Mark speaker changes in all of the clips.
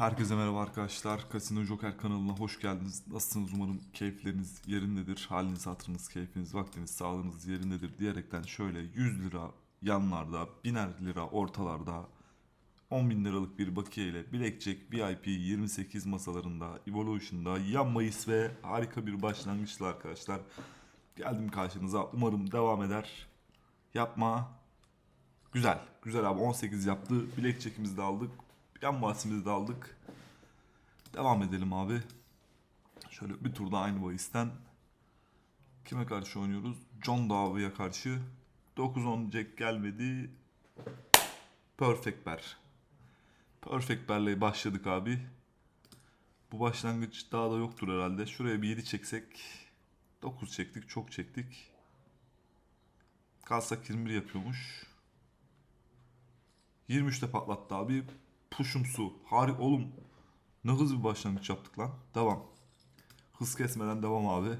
Speaker 1: Herkese merhaba arkadaşlar. Casino Joker kanalına hoş geldiniz. Nasılsınız? Umarım keyifleriniz yerindedir. Haliniz, hatırınız, keyfiniz, vaktiniz, sağlığınız yerindedir diyerekten şöyle 100 lira yanlarda, 1000'er lira ortalarda, 10 bin liralık bir bakiye ile Blackjack VIP 28 masalarında, Evolution'da yan Mayıs ve harika bir başlangıçla arkadaşlar. Geldim karşınıza. Umarım devam eder. Yapma. Güzel. Güzel abi 18 yaptı. Blackjack'imizi de aldık. Yan bahsimizi de aldık. Devam edelim abi. Şöyle bir turda aynı bahisten. Kime karşı oynuyoruz? John Davi'ye karşı. 9-10 Jack gelmedi. Perfect Bear. Perfect Bear'le başladık abi. Bu başlangıç daha da yoktur herhalde. Şuraya bir 7 çeksek. 9 çektik. Çok çektik. Kalsak 21 yapıyormuş. 23'te patlattı abi. Puşumsu. Hari oğlum. Ne hızlı bir başlangıç yaptık lan. Devam. Hız kesmeden devam abi.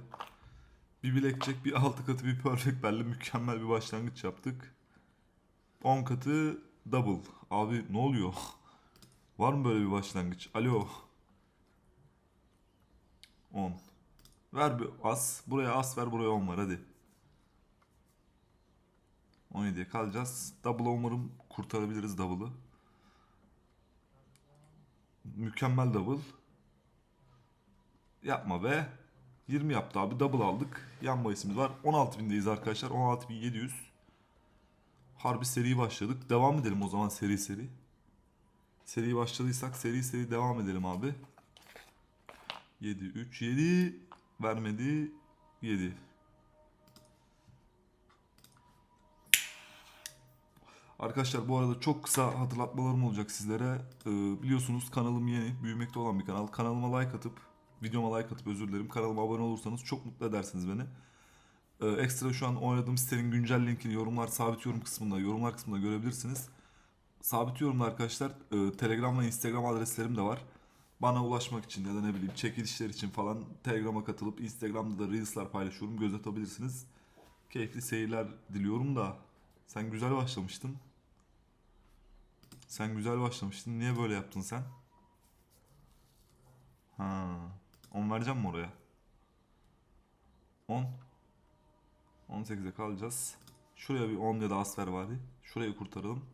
Speaker 1: Bir bilekçek, bir altı katı, bir perfect belli mükemmel bir başlangıç yaptık. 10 katı double. Abi ne oluyor? Var mı böyle bir başlangıç? Alo. 10. Ver bir as. Buraya as ver, buraya 10 var hadi. 17'ye kalacağız. Double'a umarım kurtarabiliriz double'ı. Mükemmel double. Yapma be. 20 yaptı abi. Double aldık. Yan bahisimiz var. 16.000'deyiz arkadaşlar. 16.700. Harbi seri başladık. Devam edelim o zaman seri seri. Seri başladıysak seri seri devam edelim abi. 7 3 7 vermedi. 7. Arkadaşlar bu arada çok kısa hatırlatmalarım olacak sizlere. Ee, biliyorsunuz kanalım yeni, büyümekte olan bir kanal. Kanalıma like atıp, videoma like atıp özür dilerim. Kanalıma abone olursanız çok mutlu edersiniz beni. Ee, ekstra şu an oynadığım sitenin güncel linkini yorumlar, sabit yorum kısmında, yorumlar kısmında görebilirsiniz. Sabit yorumda arkadaşlar e, Telegram ve Instagram adreslerim de var. Bana ulaşmak için ya da ne bileyim çekilişler için falan Telegram'a katılıp Instagram'da da Reels'lar paylaşıyorum. Göz atabilirsiniz. Keyifli seyirler diliyorum da sen güzel başlamıştın. Sen güzel başlamıştın. Niye böyle yaptın sen? Ha. 10 vereceğim mi oraya? 10. 18'e kalacağız. Şuraya bir 10 ya da as ver bari. Şurayı kurtaralım.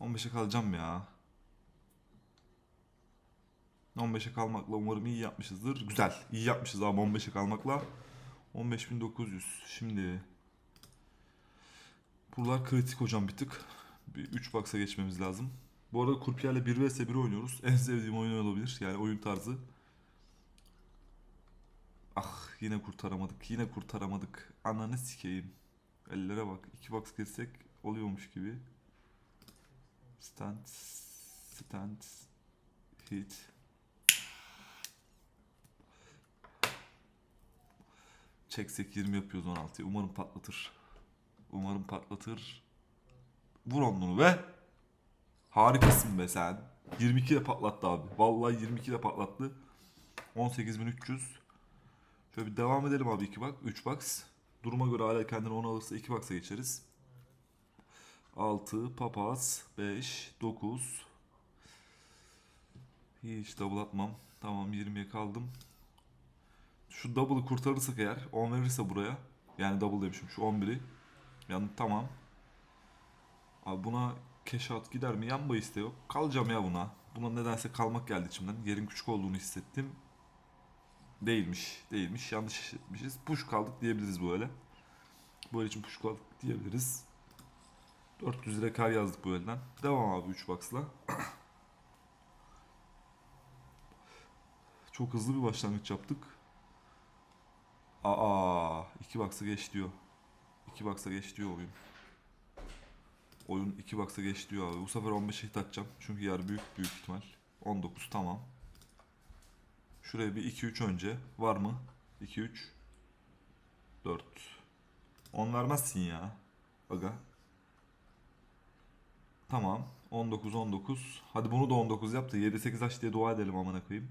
Speaker 1: 15'e kalacağım ya. 15'e kalmakla umarım iyi yapmışızdır. Güzel. iyi yapmışız abi 15'e kalmakla. 15.900. Şimdi Buralar kritik hocam bir tık. Bir 3 box'a geçmemiz lazım. Bu arada Kurpiyer'le 1 vs 1 oynuyoruz. En sevdiğim oyun olabilir. Yani oyun tarzı. Ah yine kurtaramadık. Yine kurtaramadık. Ananı sikeyim. Ellere bak. 2 box geçsek oluyormuş gibi. Stand. Stand. Hit. Çeksek 20 yapıyoruz 16'yı. Umarım patlatır. Umarım patlatır. Vur onunu be. Harikasın be sen. 22 de patlattı abi. Vallahi 22 de patlattı. 18.300. Şöyle bir devam edelim abi 2 bak. 3 box. Duruma göre hala kendini 10 alırsa 2 box'a geçeriz. 6 papaz 5 9 Hiç double atmam. Tamam 20'ye kaldım. Şu double'ı kurtarırsak eğer 10 verirse buraya yani double demişim şu 11'i yani tamam. Abi buna out gider mi? Yan bahis de yok. Kalacağım ya buna. Buna nedense kalmak geldi içimden. Yerin küçük olduğunu hissettim. Değilmiş. Değilmiş. Yanlış hissetmişiz. Push kaldık diyebiliriz böyle. Bu el için push kaldık diyebiliriz. 400 lira kar yazdık bu elden. Devam abi 3 box'la. Çok hızlı bir başlangıç yaptık. Aa, 2 box'a geç diyor. 2 box'a geç diyor oyun. Oyun 2 box'a geç diyor abi. Bu sefer 15'e hit atacağım. Çünkü yer büyük büyük ihtimal. 19 tamam. Şuraya bir 2-3 önce. Var mı? 2-3. 4. 10 vermezsin ya. Aga. Tamam. 19 19. Hadi bunu da 19 yap da 7 8 aç diye dua edelim amına koyayım.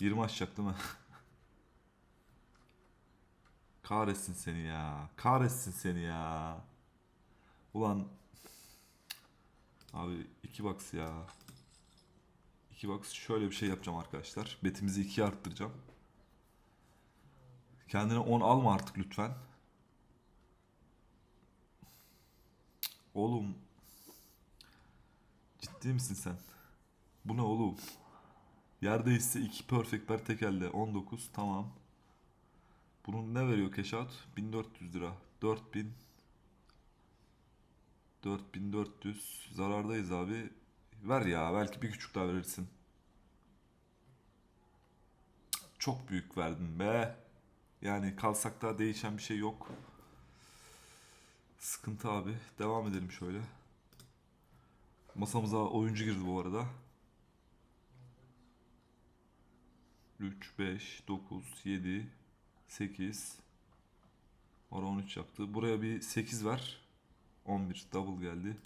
Speaker 1: 20 açacak değil mi? Kahretsin seni ya. Kahretsin seni ya. Ulan Abi iki box ya. İki box şöyle bir şey yapacağım arkadaşlar. Betimizi ikiye arttıracağım. Kendine 10 alma artık lütfen. Oğlum. Ciddi misin sen? Bu ne oğlum? Yerde ise 2 perfect ver tek elde. 19 tamam. Bunun ne veriyor out? 1400 lira. 4000 4400 zarardayız abi. Ver ya belki bir küçük daha verirsin. Çok büyük verdin be. Yani kalsak da değişen bir şey yok. Sıkıntı abi. Devam edelim şöyle. Masamıza oyuncu girdi bu arada. 3, 5, 9, 7, 8. Ara 13 yaptı. Buraya bir 8 ver. 11 double geldi.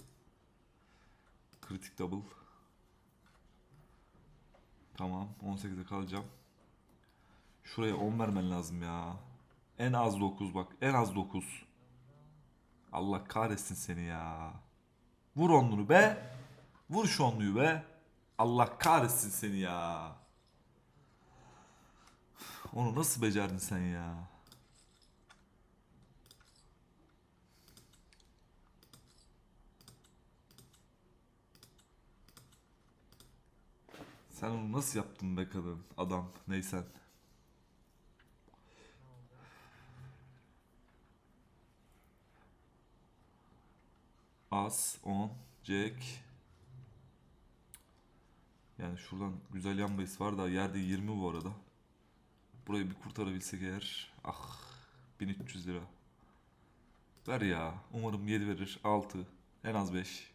Speaker 1: Kritik double. Tamam 18'e kalacağım. Şuraya 10 vermen lazım ya. En az 9 bak. En az 9. Allah kahretsin seni ya. Vur onluğunu be. Vur şu onluyu be. Allah kahretsin seni ya. Onu nasıl becerdin sen ya? Sen onu nasıl yaptın be kadın? Adam neysen. As, on, Jack. Yani şuradan güzel yan bahis var da yerde 20 bu arada. Burayı bir kurtarabilsek eğer. Ah 1300 lira. Ver ya. Umarım 7 verir. 6. En az 5.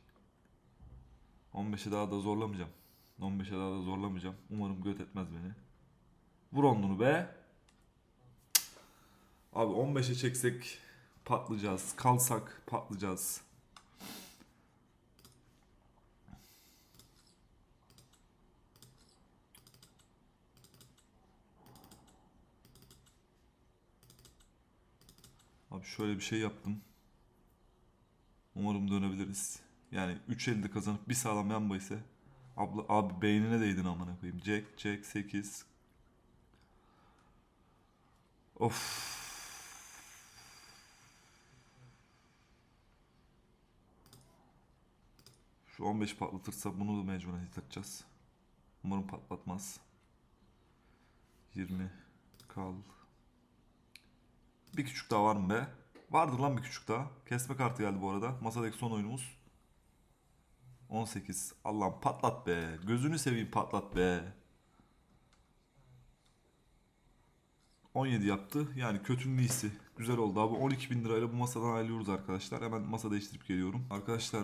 Speaker 1: 15'e daha da zorlamayacağım. 15'e daha da zorlamayacağım. Umarım göt etmez beni. Vur onluğunu be. Abi 15'e çeksek patlayacağız. Kalsak patlayacağız. Abi şöyle bir şey yaptım. Umarım dönebiliriz. Yani 3 elde kazanıp bir sağlam yan ise Abla, abi beynine değdin amına koyayım. Jack, Jack 8. Of. Şu 15 patlatırsa bunu da mecburen hit atacağız. Umarım patlatmaz. 20 kal. Bir küçük daha var mı be? Vardır lan bir küçük daha. Kesme kartı geldi bu arada. Masadaki son oyunumuz. 18. Allah'ım patlat be. Gözünü seveyim patlat be. 17 yaptı. Yani kötünün iyisi. Güzel oldu abi. 12 bin lirayla bu masadan ayrılıyoruz arkadaşlar. Hemen masa değiştirip geliyorum. Arkadaşlar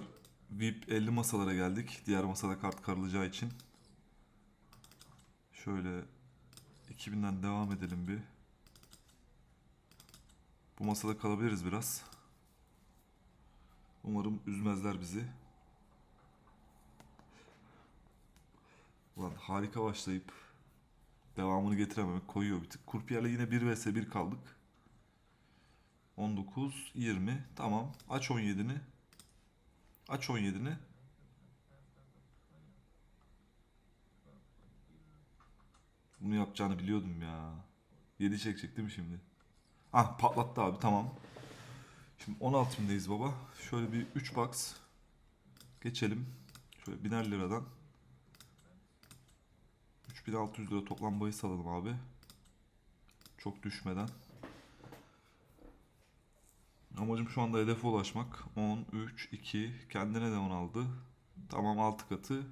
Speaker 1: VIP 50 masalara geldik. Diğer masada kart karılacağı için. Şöyle 2000'den devam edelim bir. Bu masada kalabiliriz biraz. Umarım üzmezler bizi. Ulan harika başlayıp devamını getirememek koyuyor bir tık. Kurpiyer'le yine 1 vs 1 kaldık. 19, 20. Tamam. Aç 17'ni. Aç 17'ni. Bunu yapacağını biliyordum ya. 7 çekecek değil mi şimdi? Ah patlattı abi tamam. Şimdi 16 bindeyiz baba. Şöyle bir 3 box geçelim. Şöyle biner liradan. 3600 lira toplam bahis alalım abi. Çok düşmeden. Amacım şu anda hedefe ulaşmak. 10, 3, 2. Kendine de 10 aldı. Tamam 6 katı.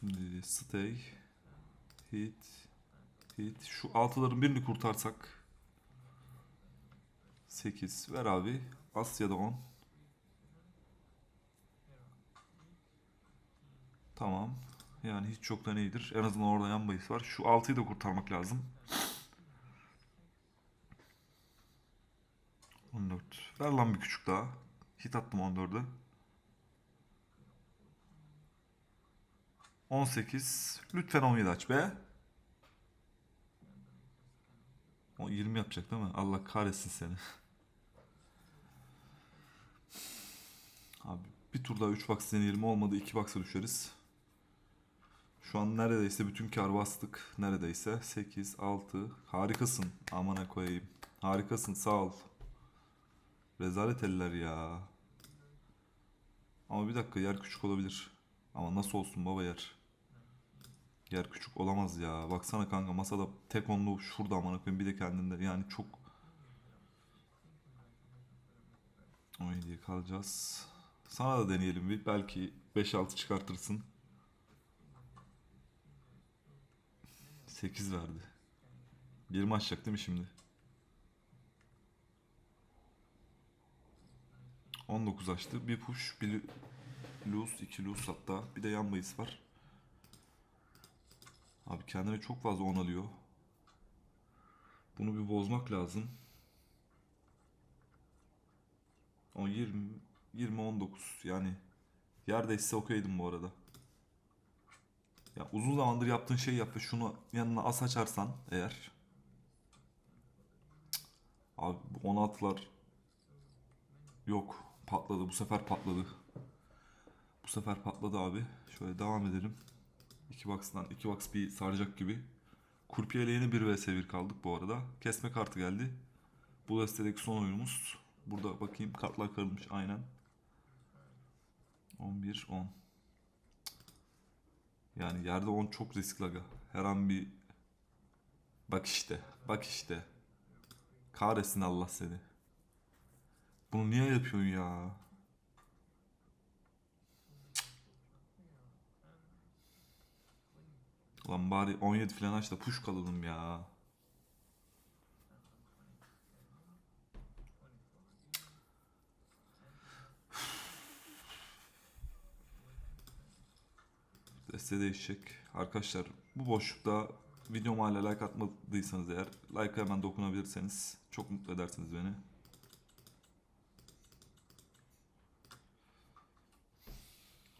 Speaker 1: Şimdi stay. Hit. Hit. Şu altıların birini kurtarsak. 8. Ver abi. Asya'da 10. Tamam. Yani hiç çoktan iyidir. En azından orada yan bahis var. Şu 6'yı da kurtarmak lazım. 14. Ver lan bir küçük daha. Hit attım 14'e. 18. Lütfen 17 aç be. O 20 yapacak değil mi? Allah kahretsin seni. Abi Bir tur daha 3 box deneyelim. Olmadı 2 box'a düşeriz. Şu an neredeyse bütün kar bastık. Neredeyse 8, 6. Harikasın. Amana koyayım. Harikasın sağ ol. Rezalet eller ya. Ama bir dakika yer küçük olabilir. Ama nasıl olsun baba yer. Yer küçük olamaz ya. Baksana kanka masada tek onlu şurada amına koyayım bir de kendinde. Yani çok 17'ye kalacağız. Sana da deneyelim bir. Belki 5-6 çıkartırsın. 8 verdi. Bir maç değil mi şimdi? 19 açtı. Bir push, bir lose, iki lose hatta. Bir de yan bahis var. Abi kendine çok fazla on alıyor. Bunu bir bozmak lazım. O 20 20 19 yani yerdeyse okeydim bu arada. Ya uzun zamandır yaptığın şeyi yap ve şunu yanına as açarsan eğer. Abi bu 16'lar yok patladı bu sefer patladı. Bu sefer patladı abi. Şöyle devam edelim. 2 box'tan 2 box bir saracak gibi. Kurpiye yeni 1 vs 1 kaldık bu arada. Kesme kartı geldi. Bu destedeki son oyunumuz. Burada bakayım kartlar karılmış aynen. 11 10. Yani yerde 10 çok riskli aga. Her an bir bak işte, bak işte. Kahretsin Allah seni. Bunu niye yapıyorsun ya? Ulan bari 17 falan aç da push kalalım ya. Deste değişecek. Arkadaşlar bu boşlukta videoma hala like atmadıysanız eğer like'a hemen dokunabilirseniz çok mutlu edersiniz beni.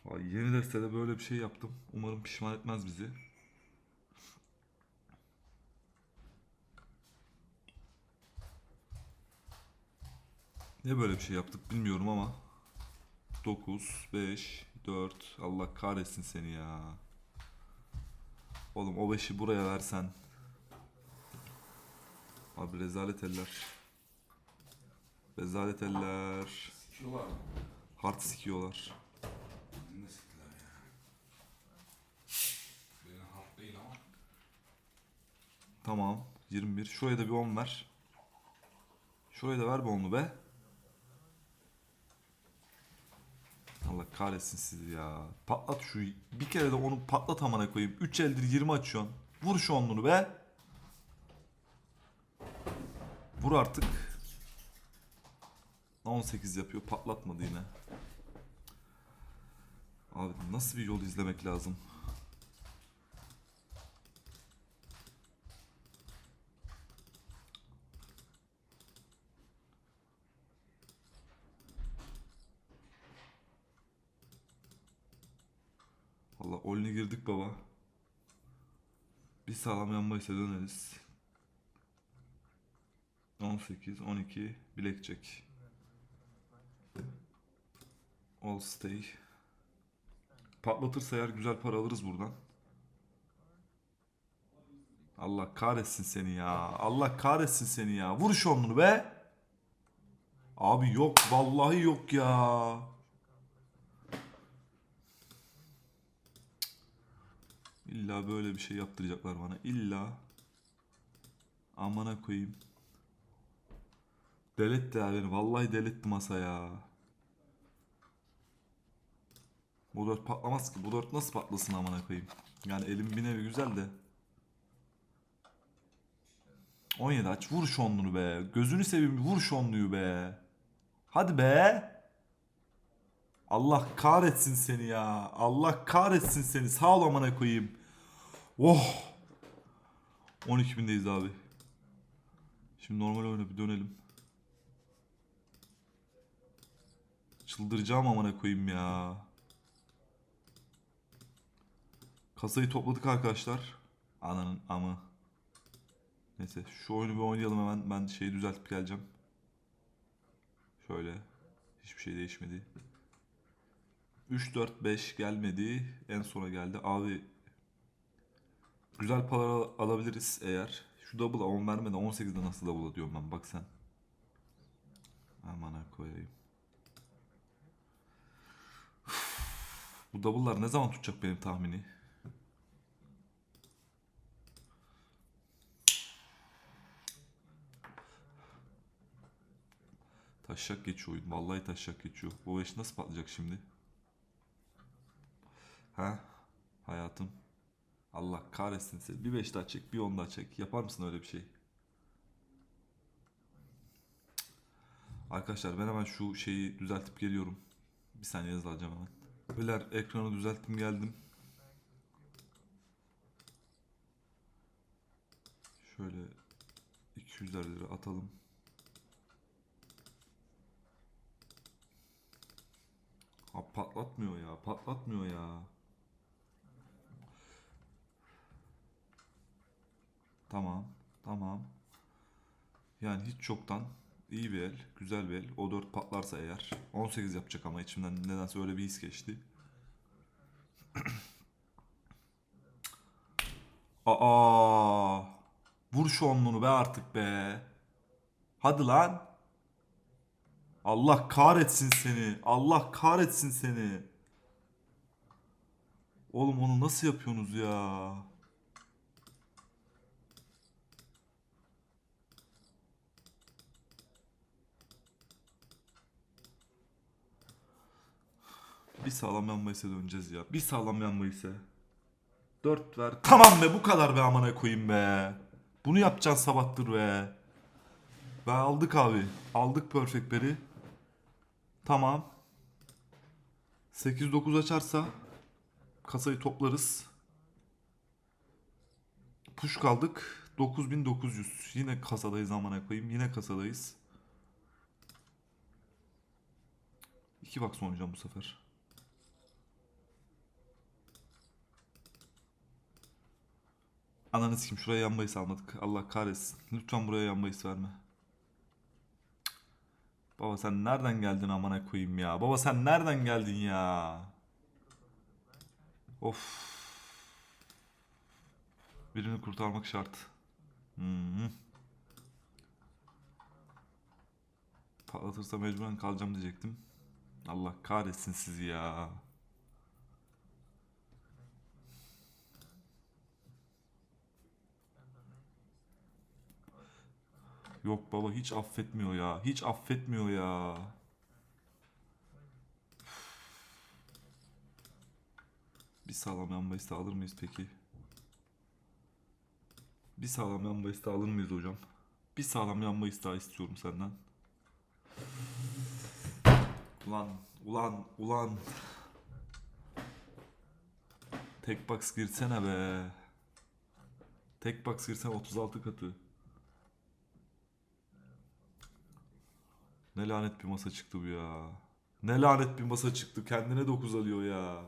Speaker 1: Vay, yeni destede böyle bir şey yaptım. Umarım pişman etmez bizi. Ne böyle bir şey yaptık bilmiyorum ama 9, 5, 4 Allah kahretsin seni ya. Oğlum o 5'i buraya versen. Abi rezalet eller. Rezalet eller.
Speaker 2: Sikiyorlar mı?
Speaker 1: Hard sikiyorlar.
Speaker 2: Ne siktiler ya? Benim hak değil ama.
Speaker 1: Tamam. 21. Şuraya da bir 10 ver. Şuraya da ver bir 10'lu be. Allah kahretsin sizi ya. Patlat şu. Bir kere de onu patlat amına koyayım. 3 eldir 20 açıyorsun. Vur şu onluğunu be. Vur artık. 18 yapıyor. Patlatmadı yine. Abi nasıl bir yol izlemek lazım? Bir sağlam yanmaysa döneriz. 18, 12, Blackjack. All stay. Patlatırsa eğer güzel para alırız buradan. Allah kahretsin seni ya. Allah kahretsin seni ya. Vur şu onunu be. Abi yok. Vallahi yok ya. İlla böyle bir şey yaptıracaklar bana. İlla. Amana koyayım. Deletti ya beni. Vallahi deletti masa ya. Bu dört patlamaz ki. Bu dört nasıl patlasın amana koyayım. Yani elim bir nevi güzel de. 17 aç. Vur şu onluğunu be. Gözünü seveyim vur şu onluğu be. Hadi be. Allah kahretsin seni ya. Allah kahretsin seni. Sağ ol amına koyayım. Oh. 12.000'deyiz abi. Şimdi normal oyuna bir dönelim. Çıldıracağım amına koyayım ya. Kasayı topladık arkadaşlar. Ananın amı. Neyse şu oyunu bir oynayalım hemen. Ben şeyi düzeltip geleceğim. Şöyle. Hiçbir şey değişmedi. 3, 4, 5 gelmedi. En sona geldi. Abi güzel para al- alabiliriz eğer. Şu double'a 10 vermeden 18'de nasıl double'a diyorum ben bak sen. Aman koyayım. Bu double'lar ne zaman tutacak benim tahmini? Taşak geçiyor oyun. Vallahi taşak geçiyor. Bu eş nasıl patlayacak şimdi? Ha? Hayatım. Allah kahretsin seni. Bir beş daha çek, bir on daha çek. Yapar mısın öyle bir şey? Arkadaşlar ben hemen şu şeyi düzeltip geliyorum. Bir saniye yazı alacağım hemen. Beyler ekranı düzelttim geldim. Şöyle 200'er lira atalım. Ha patlatmıyor ya, patlatmıyor ya. Tamam, tamam. Yani hiç çoktan iyi bir el, güzel bir el. O 4 patlarsa eğer 18 yapacak ama içimden nedense öyle bir his geçti. Aa! Vur şu onluğunu be artık be. Hadi lan. Allah kahretsin seni. Allah kahretsin seni. Oğlum onu nasıl yapıyorsunuz ya? Bir sağlam yan bahise döneceğiz ya. Bir sağlam yan bahise. 4 ver. Tamam be bu kadar be amına koyayım be. Bunu yapacaksın sabahtır be. Ve aldık abi. Aldık Perfect Berry. Tamam. 8-9 açarsa kasayı toplarız. Push kaldık. 9900. Yine kasadayız amına koyayım. Yine kasadayız. 2 bak oynayacağım bu sefer. Ananı sikim şuraya yan almadık. Allah kahretsin. Lütfen buraya yan verme. Baba sen nereden geldin amına koyayım ya? Baba sen nereden geldin ya? Of. Birini kurtarmak şart. Hı Patlatırsa mecburen kalacağım diyecektim. Allah kahretsin sizi ya. Yok baba hiç affetmiyor ya. Hiç affetmiyor ya. Bir sağlam yan bahis alır mıyız peki? Bir sağlam yan bahis alır mıyız hocam? Bir sağlam yan bahis daha istiyorum senden. Ulan, ulan, ulan. Tek box girsene be. Tek box girsen 36 katı. Ne lanet bir masa çıktı bu ya. Ne lanet bir masa çıktı. Kendine 9 alıyor ya.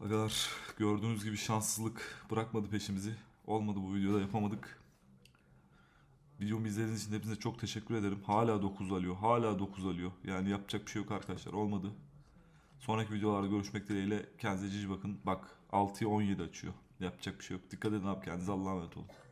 Speaker 1: Arkadaşlar gördüğünüz gibi şanssızlık bırakmadı peşimizi. Olmadı bu videoda yapamadık. Videomu izlediğiniz için hepinize çok teşekkür ederim. Hala 9 alıyor. Hala 9 alıyor. Yani yapacak bir şey yok arkadaşlar. Olmadı. Sonraki videolarda görüşmek dileğiyle. Kendinize cici bakın. Bak 6'ya 17 açıyor. Yapacak bir şey yok. Dikkat edin abi kendinize Allah'a emanet olun.